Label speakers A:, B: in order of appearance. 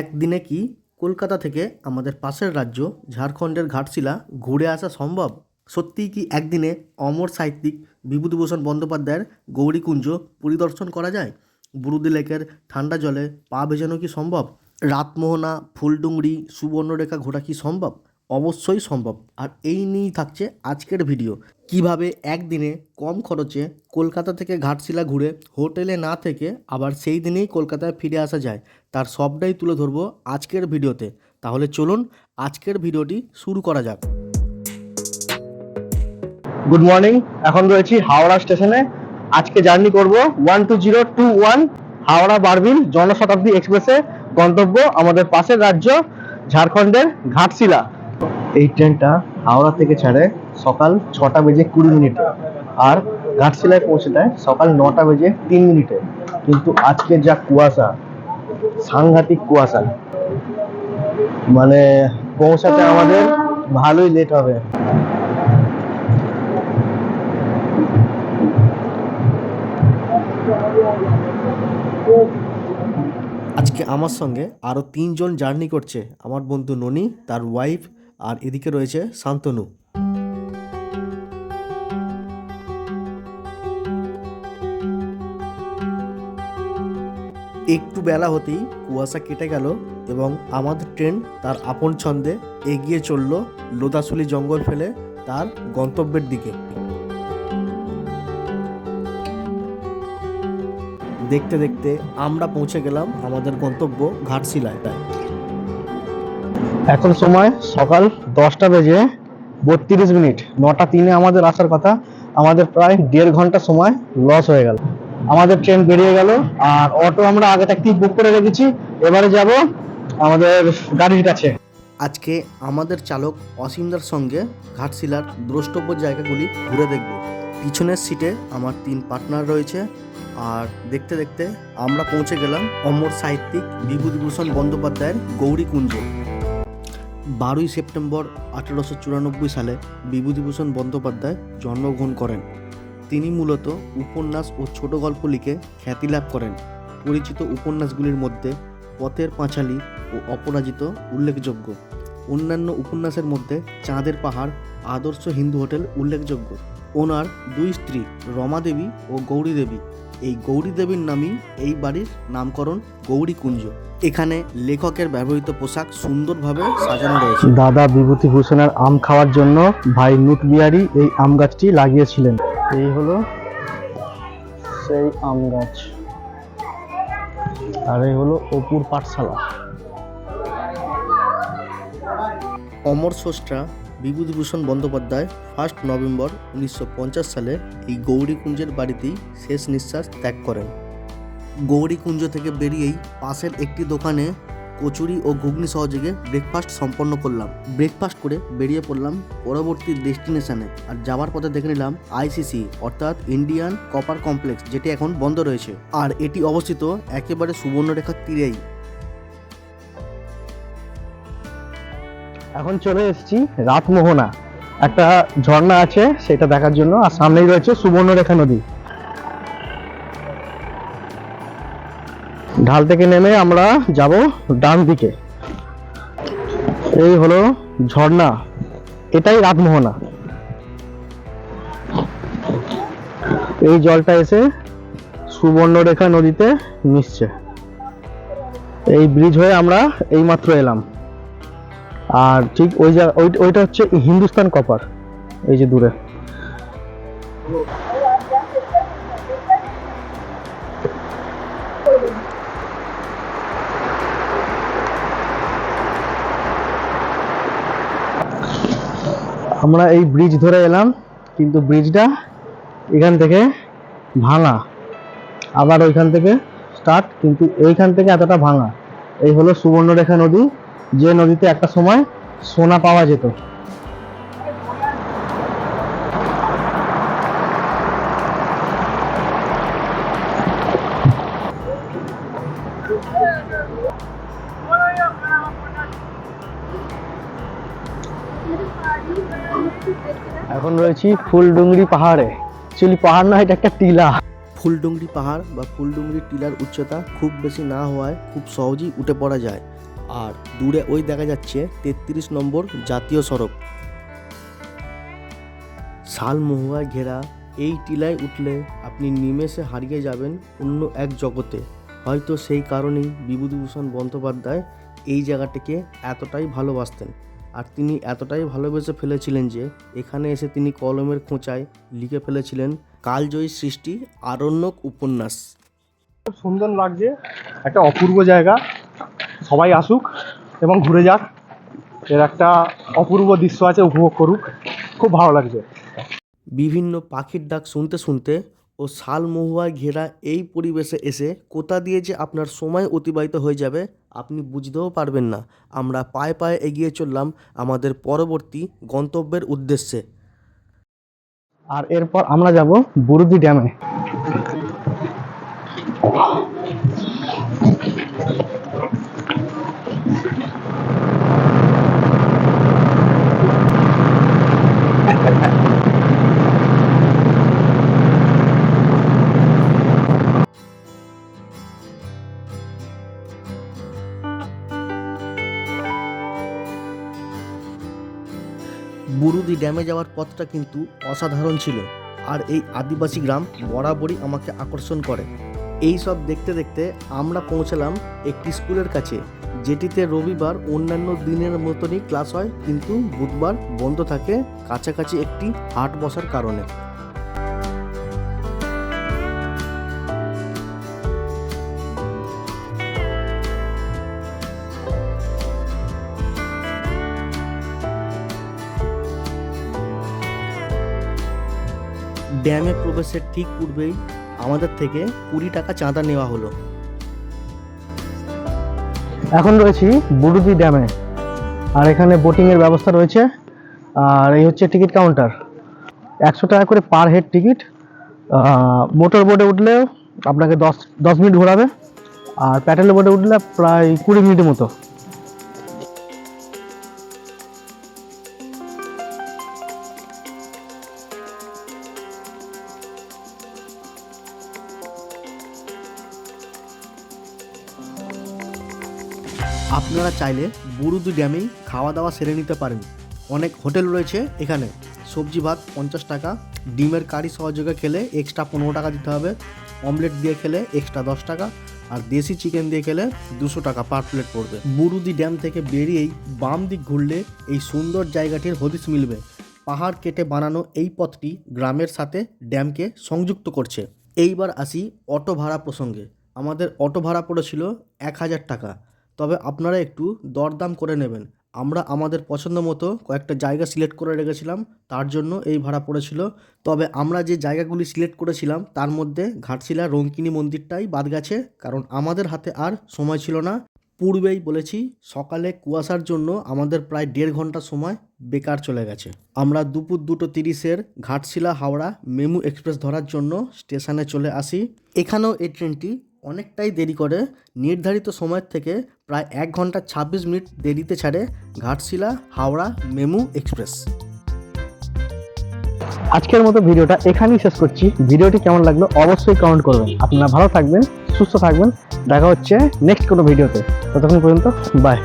A: একদিনে কি কলকাতা থেকে আমাদের পাশের রাজ্য ঝাড়খণ্ডের ঘাটশিলা ঘুরে আসা সম্ভব? সত্যিই কি একদিনে অমর সাহিত্যিক বিভূতিভূষণ বন্দ্যোপাধ্যায়ের গৌরীকুঞ্জ পরিদর্শন করা যায়? বুরুদি লেকের ঠান্ডা জলে পা ভেজানো কি সম্ভব? রাতমোহনা, ফুলডুংরি, সুবর্ণরেখা ঘোরা কি সম্ভব? অবশ্যই সম্ভব। আর এই নিয়েই থাকছে আজকের ভিডিও। কীভাবে একদিনে কম খরচে কলকাতা থেকে ঘাটশিলা ঘুরে হোটেলে না থেকে আবার সেই দিনেই কলকাতায় ফিরে আসা যায়? তার সবটাই তুলে ধরবো আজকের ভিডিওতে। তাহলে চলুন আজকের ভিডিওটি শুরু করা যাক।
B: গুড মর্নিং এখন রয়েছি হাওড়া স্টেশনে। আজকে জার্নি করব one two zero two one Howrah Barbil Janshatabdi এক্সপ্রেসে। গন্তব্য আমাদের পাশের রাজ্য, ঝাড়খণ্ডের ঘাটশিলা। এই ট্রেনটা হাওড়া থেকে ছাড়ে সকাল ছটা বেজে কুড়ি মিনিটে আর ঘাটশিলায় পৌঁছে দেয় সকাল নটা বেজে তিন মিনিটে। কিন্তু আজকে যা কুয়াশা সাংঘাতিক কুয়াশা। মানে পৌঁছাতে আমাদের ভালোই লেট হবে।
A: আজকে আমার সঙ্গে আরও তিনজন জার্নি করছে। আমার বন্ধু ননি, তার ওয়াইফ আর এদিকে রয়েছে শান্তনু। একটু বেলা হতেই কুয়াশা কেটে গেল এবং আমাদের ট্রেন তার আপন ছন্দে এগিয়ে চলল লোদাসুলি জঙ্গল ফেলে তার গন্তব্যের দিকে। দেখতে দেখতে আমরা পৌঁছে গেলাম আমাদের গন্তব্য ঘাটশিলায়।
B: এখন সময় সকাল দশটা বেজে বত্রিশ মিনিট। নটা তিনে আমাদের আসার কথা। আমাদের প্রায় দেড় ঘণ্টা সময় লস হয়ে গেল। আমাদের ট্রেন বেরিয়ে গেল, আর অটো আমরা আগে থাকতেই বুক করে রেখেছি, এবারে যাব আমাদের গাড়ির কাছে।
A: আজকে আমাদের চালক অসীমদার সঙ্গে ঘাটশিলার দ্রষ্টব্য জায়গাগুলি ঘুরে দেখব। পিছনের সিটে আমার তিন পার্টনার রয়েছে, আর দেখতে দেখতে আমরা পৌঁছে গেলাম অমর সাহিত্যিক বিভূতিভূষণ বন্দ্যোপাধ্যায়ের গৌরীকুঞ্জ বারোই সেপ্টেম্বর আঠেরোশো চুরানব্বই সালে বিভূতিভূষণ বন্দ্যোপাধ্যায় জন্মগ্রহণ করেন। তিনি মূলত উপন্যাস ও ছোট গল্প লিখে খ্যাতি লাভ করেন। পরিচিত উপন্যাসগুলির মধ্যে পথের পাঁচালী ও অপরাজিত উল্লেখযোগ্য। অন্যান্য উপন্যাসের মধ্যে চাঁদের পাহাড়, আদর্শ হিন্দু হোটেল উল্লেখযোগ্য। ওনার দুই স্ত্রী, রমা দেবী ও গৌরী দেবী। এই গৌরী দেবীর নামই এই বাড়ির নামকরণ গৌরীকুঞ্জ। এখানে লেখকের ব্যবহৃত পোশাক সুন্দরভাবে সাজানো রয়েছে।
B: দাদা বিভূতিভূষণের আম খাওয়ার জন্য ভাই নুট বিহারি এই আম গাছটি লাগিয়েছিলেন। এই হলো সেই আম গাছ। আর এই হলো অপুর পাঠশালা।
A: অমর স্রষ্টা বিভূতিভূষণ বন্দ্যোপাধ্যায় ফার্স্ট নভেম্বর উনিশশো পঞ্চাশ সালে এই গৌরীকুঞ্জের বাড়িতেই শেষ নিঃশ্বাস ত্যাগ করেন। গৌরীকুঞ্জ থেকে বেরিয়েই পাশের একটি দোকানে কচুরি ও ঘুগনি সহযোগে ব্রেকফাস্ট সম্পন্ন করলাম। ব্রেকফাস্ট করে বেরিয়ে পড়লাম পরবর্তী ডেস্টিনেশনে আর যাওয়ার পথে দেখে নিলাম আইসিসি অর্থাৎ ইন্ডিয়ান কপার কমপ্লেক্স যেটি এখন বন্ধ রয়েছে। আর এটি অবস্থিত একেবারে সুবর্ণরেখার তীরেই।
B: এখন চলে এসেছি রাতমোহনা। একটা ঝর্ণা আছে, সেটা দেখার জন্য। আর সামনেই রয়েছে সুবর্ণরেখা নদী। ঢাল থেকে নেমে আমরা যাব ডান দিকে। এই হলো ঝর্ণা। এটাই রাতমোহনা। এই জলটা এসে সুবর্ণরেখা নদীতে মিশছে। এই ব্রিজ হয়ে আমরা এইমাত্র এলাম। আর ঠিক ওই ওই- ওইটা হচ্ছে হিন্দুস্তান কপার, এই যে দূরে। আমরা এই ব্রিজ ধরে এলাম, কিন্তু ব্রিজটা এখান থেকে ভাঙা। আবার ওইখান থেকে স্টার্ট কিন্তু এইখান থেকে এতটা ভাঙা। এই হলো সুবর্ণরেখা নদী। যে নদীতে একটা সময় সোনা পাওয়া যেত। এখন রয়েছি ফুলডুংরি পাহাড়ে। অ্যাকচুয়ালি পাহাড় না, এটা একটা টিলা।
A: ফুলডুংরি পাহাড় বা ফুলডুংরি টিলার উচ্চতা খুব বেশি না হওয়ায় খুব সহজেই উঠে পড়া যায়। আর দূরে ওই দেখা যাচ্ছে তেত্রিশ নম্বর জাতীয় সড়ক। শাল মহুয়ায় ঘেরা এই টিলায় উঠলে আপনি নিমেষে হারিয়ে যাবেন অন্য এক জগতে। হয়তো সেই কারণেই বিভূতিভূষণ বন্দ্যোপাধ্যায় এই জায়গাটিকে এতটাই ভালোবাসতেন। আর তিনি এতটাই ভালোবেসে ফেলেছিলেন যে এখানে এসে তিনি কলমের খোঁচায় লিখে ফেলেছিলেন কালজয়ী সৃষ্টি আরণ্যক উপন্যাস।
B: খুব সুন্দর লাগছে একটা অপূর্ব জায়গা। সবাই আসুক এবং ঘুরে যাক। এর একটা অপূর্ব দৃশ্য আছে উপভোগ করুক। খুব ভালো লাগছে।
A: বিভিন্ন পাখির ডাক শুনতে শুনতে ও শাল মহুয়ায় ঘেরা এই পরিবেশে এসে কোথা দিয়ে যে আপনার সময় অতিবাহিত হয়ে যাবে, আপনি বুঝতেও পারবেন না। আমরা পায়ে পায়ে এগিয়ে চললাম আমাদের পরবর্তী গন্তব্যের উদ্দেশ্যে।
B: আর এরপর আমরা যাব বুরুদি ড্যামে।
A: ড্যামে যাওয়ার পথটা কিন্তু অসাধারণ ছিল। আর এই আদিবাসী গ্রাম বরাবরই আমাকে আকর্ষণ করে। এই সব দেখতে দেখতে আমরা পৌঁছালাম একটি স্কুলের কাছে, যেটিতে রবিবার অন্যান্য দিনের মতনই ক্লাস হয়, কিন্তু বুধবার বন্ধ থাকে কাছাকাছি একটি হাট বসার কারণে। ড্যামে প্রবেশের ঠিক পূর্বেই আমাদের থেকে কুড়ি টাকা চাঁদা নেওয়া হলো।
B: এখন রয়েছি বুরুদি ড্যামে। আর এখানে বোটিং এর ব্যবস্থা রয়েছে। আর এই হচ্ছে টিকিট কাউন্টার একশো টাকা করে পার হেড টিকিট মোটর বোটে উঠলে আপনাকে দশ দশ মিনিট ঘোরাবে। আর প্যাটেল বোটে উঠলে প্রায় কুড়ি মিনিটের মতো।
A: আপনারা চাইলে বুরুদু ড্যামেই খাওয়া দাওয়া সেরে নিতে পারেন। অনেক হোটেল রয়েছে এখানে। সবজি ভাত পঞ্চাশ টাকা, ডিমের কারি সহযোগে খেলে এক্সট্রা পনেরো টাকা দিতে হবে অমলেট দিয়ে খেলে এক্সট্রা দশ টাকা, আর দেশি চিকেন দিয়ে খেলে দুশো টাকা পার প্লেট পড়বে। বুরুদি ড্যাম থেকে বেরিয়েই বাম দিক ঘুরলে এই সুন্দর জায়গাটির হদিস মিলবে। পাহাড় কেটে বানানো এই পথটি গ্রামের সাথে ড্যামকে সংযুক্ত করছে। এইবার আসি অটো ভাড়া প্রসঙ্গে। আমাদের অটো ভাড়া পড়েছিল এক হাজার টাকা। তবে আপনারা একটু দরদাম করে নেবেন। আমরা আমাদের পছন্দ মতো কয়েকটা জায়গা সিলেক্ট করে রেখেছিলাম, তার জন্য এই ভাড়া পড়েছিল। তবে আমরা যে জায়গাগুলি সিলেক্ট করেছিলাম, তার মধ্যে ঘাটশিলা রঙ্কিনী মন্দিরটাই বাদ গেছে, কারণ আমাদের হাতে আর সময় ছিল না। পূর্বেই বলেছি, সকালে কুয়াশার জন্য আমাদের প্রায় দেড় ঘণ্টা সময় বেকার চলে গেছে। আমরা দুপুর দুটো তিরিশের ঘাটশিলা হাওড়া মেমু এক্সপ্রেস ধরার জন্য স্টেশনে চলে আসি। এখানেও এই ট্রেনটি অনেকটাই দেরি করে। নির্ধারিত সময়ের থেকে প্রায় এক ঘণ্টা ছাব্বিশ মিনিট দেরিতে ছাড়ে ঘাটশিলা, হাওড়া, মেমু এক্সপ্রেস।
B: আজকের মতো ভিডিওটা এখানেই শেষ করছি। ভিডিওটি কেমন লাগল অবশ্যই কমেন্ট করবেন। আপনারা ভালো থাকবেন, সুস্থ থাকবেন। দেখা হচ্ছে নেক্সট কোনো ভিডিওতে। ততক্ষণ পর্যন্ত বাই